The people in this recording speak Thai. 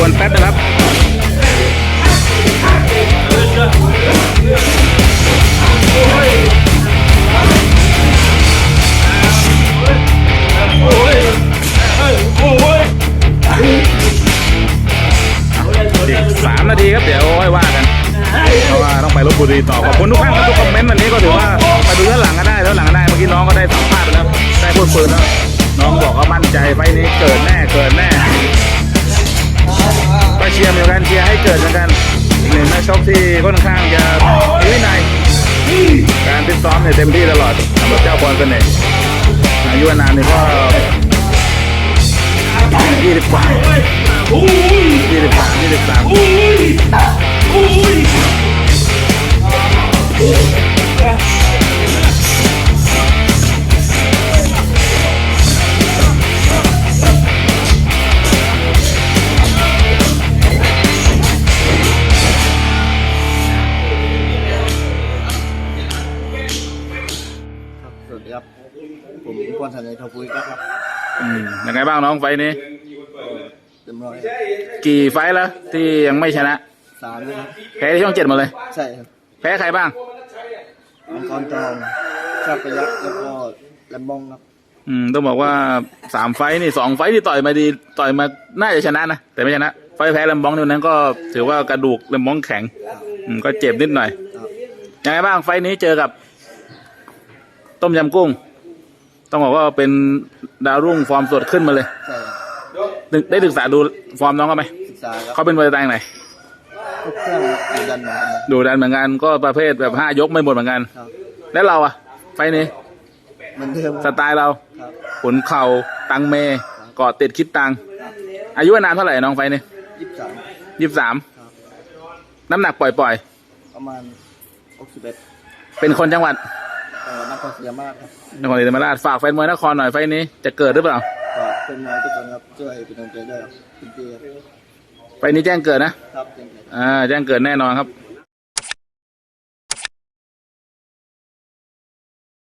วนแป๊บนะครับอีกสามนาทีครับเดี๋ยวค่อยว่ากันเพราะว่าต้องไปลบบุรีต่อขอบคุณทุกท่านทุกคอมเมนต์วันนี้ก็ถือว่าไปดูด้านหลังก็ได้ด้าหลังก็ได้เมื่อกี้น้องก็ได้สัมภาษณ์ไปแล้วได้พูดคุยแล้วน้องบอกว่ามั่นใจไฟนี้เกิดแน่ ชียร์เหมือนกันเชียร์ให้เกิดเหมือนกันอีกหนึ่งนักชกที่ค่อนข้างจะมีวินัยการฟิตซ้อมเนี่ยเต็มที่ตลอดสำหรับเจ้าพรเสน่ห์อายุนานเนี่ยก็ยี่สิบกว่ายี่สิบสามยี่สิบสาม สวัสดีครับ ผมพรสัญญาทองปุ้ยครับอืมยังไงบ้างน้องไฟล์นี้ เต็มร้อยกี่ไฟล์แล้วที่ยังไม่ชนะ สามนะครับแพ้ที่ช่องเจ็ดหมดเลย ใช่ครับแพ้ใครบ้าง มังกรทองชาติประยักษ์แล้วก็แลมบองครับ อืมต้องบอกว่าสามไฟล์นี่สองไฟล์ที่ต่อยมาดีต่อยมาน่าจะชนะนะแต่ไม่ชนะ ไฟล์แพ้ลำบองในวันนั้นก็ถือว่ากระดูกลำบองแข็ง อืมก็เจ็บนิดหน่อยครับยังไงบ้างไฟล์นี้เจอกับ ต้มยำกุ้ง ต้องบอกว่าเป็นดาวรุ่งฟอร์มสดขึ้นมาเลย ใช่ครับได้ได้ศึกษาดูฟอร์มน้องเขาไหมศึกษาครับเขาเป็นมวยสไตล์ไหนทุกเครื่องอยู่ดันเหมือนกันนะดูดันเหมือนกันก็ประเภทแบบห้ายกไม่หมดเหมือนกัน ครับแล้วเราอะไฟล์นี้เหมือนเดิมสไตล์เราครับขุนเข่าตังเมเกาะติดคิดตัง อายุอานามเท่าไหร่น้องไฟนี่ยี่สิบสามยี่สิบสามครับ น้ำหนักปล่อยประมาณหกสิบเอ็ดๆ เป็นคนจังหวัด เอ่อนครศรีธรรมราชครับนครศรีธรรมราชฝากแฟนมวยนครหน่อยไฟนี้จะเกิดหรือเปล่าก็เป็นน้อยทุกคนครับช่วยเป็นกำลังใจด้วยครับเป็นปีครับไฟนี้แจ้งเกิดนะครับเป็นไงอ่าแจ้งเกิดแน่นอนครับ